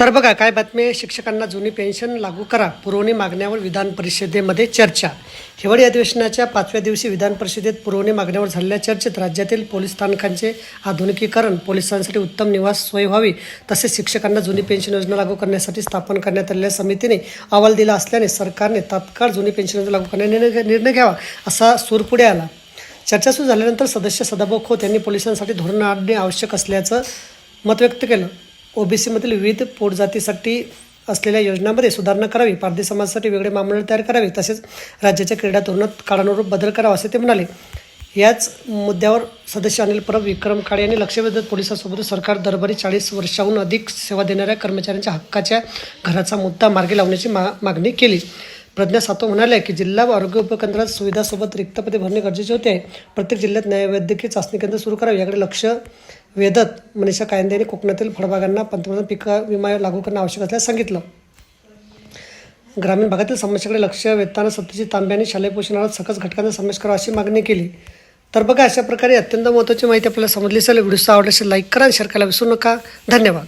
तर बघा काय बातमी आहे? शिक्षकांना जुनी पेन्शन लागू करा. पुरवणी मागण्यावर विधान परिषदेमध्ये चर्चा. हिवाळी अधिवेशनाच्या पाचव्या दिवशी विधान परिषदेत पुरवणी मागण्यावर झालेल्या चर्चेत राज्यातील पोलीस स्थानकांचे आधुनिकीकरण पोलिसांसाठी उत्तम निवास सोय व्हावी तसेच शिक्षकांना जुनी पेन्शन योजना लागू करण्यासाठी स्थापन करण्यात आलेल्या समितीने अहवाल दिला असल्याने सरकारने तात्काळ जुनी पेन्शन योजना लागू करण्याचा निर्णय निर्णय घ्यावा असा सूर पुढे आला. चर्चा सुरू झाल्यानंतर सदस्य सदाभाऊ खोत यांनी पोलिसांसाठी धोरण आणणे आवश्यक असल्याचं मत व्यक्त केलं. ओबीसीमधील विविध पोटजातीसाठी असलेल्या योजनांमध्ये सुधारणा करावी पारधी समाजासाठी वेगळे महामंडळ तयार करावे तसेच राज्याच्या क्रीडा धोरणात काळानुरूप बदल करावा असे ते म्हणाले. याच मुद्द्यावर सदस्य अनिल परब विक्रम काळे यांनी लक्ष वेधत पोलिसांसोबत सरकार दरबारी चाळीस वर्षाहून अधिक सेवा देणाऱ्या कर्मचाऱ्यांच्या हक्काच्या घराचा मुद्दा मार्गी लावण्याची मा मागणी केली. प्रज्ञा सातो म्हणाल्या की जिल्हा आरोग्य उपकेंद्रात सुविधासोबत रिक्त पदे भरणे गरजेचे होते. आहे प्रत्येक जिल्ह्यात न्यायवैद्यकीय चाचणी केंद्र सुरू करावे याकडे लक्ष वेदत मनीषा कायंदे यांनी कोकणातील फळबागांना पंतप्रधान पीक विमा लागू करणं आवश्यक असल्याचं सांगितलं. ग्रामीण भागातील समस्याकडे लक्ष वेधताना सत्तेची तांबे आणि शालेय पोषणाला सकस घटकांचा समावेश करावा अशी मागणी केली. तर बघा अशा प्रकारे अत्यंत महत्त्वाची माहिती आपल्याला समजली असेल व्हिडिओ आवडल्यास लाईक करा आणि शेअर करायला विसरू नका. धन्यवाद.